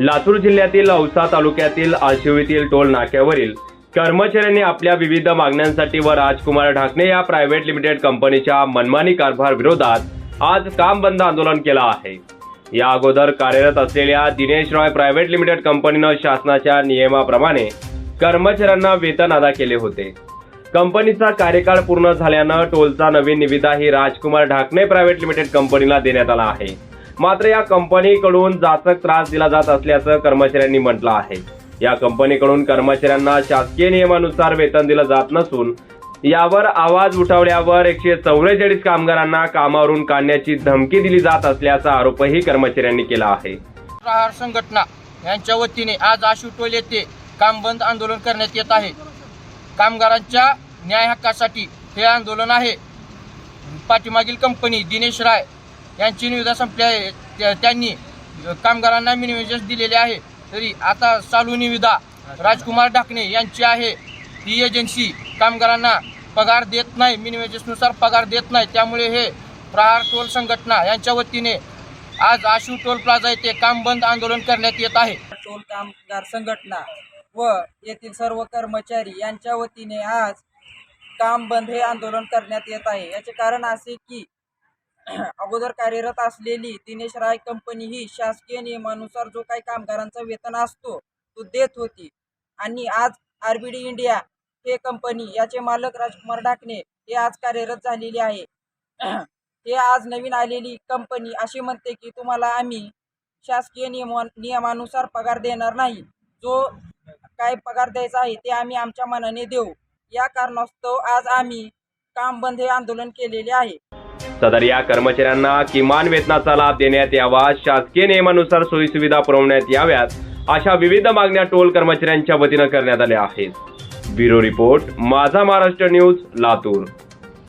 लातूर जिल्ह्यातील औसा तालुक्यातील आशिवीतील टोल नाक्यावरील कर्मचाऱ्यांनी आपल्या विविध मागण्यांसाठी व राजकुमार ढाकणे या प्रायव्हेट लिमिटेड कंपनीच्या मनमानी कारभार विरोधात आज काम बंद आंदोलन केलं आहे. या अगोदर कार्यरत असलेल्या दिनेश रॉय प्रायव्हेट लिमिटेड कंपनीनं शासनाच्या नियमाप्रमाणे कर्मचाऱ्यांना वेतन अदा केले होते. कंपनीचा कार्यकाळ पूर्ण झाल्यानं टोलचा नवीन निविदाही राजकुमार ढाकणे प्रायव्हेट लिमिटेड कंपनीला देण्यात आला आहे. मात्र या कंपनीकडून जाचक त्रास दिला जात असल्याचं कर्मचाऱ्यांनी म्हटलं आहे. या कंपनीकडून कर्मचाऱ्यांना शासकीय नियमानुसार वेतन दिलं जात नसून यावर आवाज उठवल्यावर एकशे चौवेचाळीस कामगारांना कामावरून काढण्याची धमकी दिली जात असल्याचा आरोपही कर्मचाऱ्यांनी केला आहे. प्रहार संघटना यांच्या वतीने आज आशुटोल येथे काम बंद आंदोलन करण्यात येत आहे. कामगारांच्या न्याय हक्कासाठी हे आंदोलन आहे. पाठीमागील कंपनी दिनेश राय यांची निविदा संपली आहे. त्या- त्यांनी कामगारांना मिनिमेजस दिलेले आहे. तरी आता चालू निविदा राजकुमार ढाकणे यांची आहे. ही एजन्सी कामगारांना पगार देत नाही मिनिमेजसनुसार पगार देत नाही. त्यामुळे हे प्रहार टोल संघटना यांच्या वतीने आज आशू टोल प्लाझा येथे काम बंद आंदोलन करण्यात येत आहे. टोल कामगार संघटना व येथील सर्व कर्मचारी यांच्या वतीने आज काम बंद हे आंदोलन करण्यात येत आहे. याचे कारण असे की अगोदर कार्यरत असलेली दिनेश राय कंपनी ही शासकीय नियमानुसार जो काही कामगारांचा वेतन असतो तो देत होती. आणि आज आर बी डी इंडिया हे कंपनी याचे मालक राजकुमार डाकणे हे आज कार्यरत झालेले आहे. हे आज नवीन आलेली कंपनी अशी म्हणते की तुम्हाला आम्ही शासकीय नियमा नियमानुसार पगार देणार नाही. जो काय पगार द्यायचा आहे ते आम्ही आमच्या मनाने देऊ. या कारणास्तव आज आम्ही काम बंद हे आंदोलन केलेले आहे. सदर या कर्मचाऱ्यांना किमान वेतनाचा लाभ देण्यात यावा शासकीय नियमानुसार सोयीसुविधा पुरवण्यात याव्यात अशा विविध मागण्या टोल कर्मचाऱ्यांच्या वतीनं करण्यात आल्या आहेत. ब्युरो रिपोर्ट माझा महाराष्ट्र न्यूज लातूर.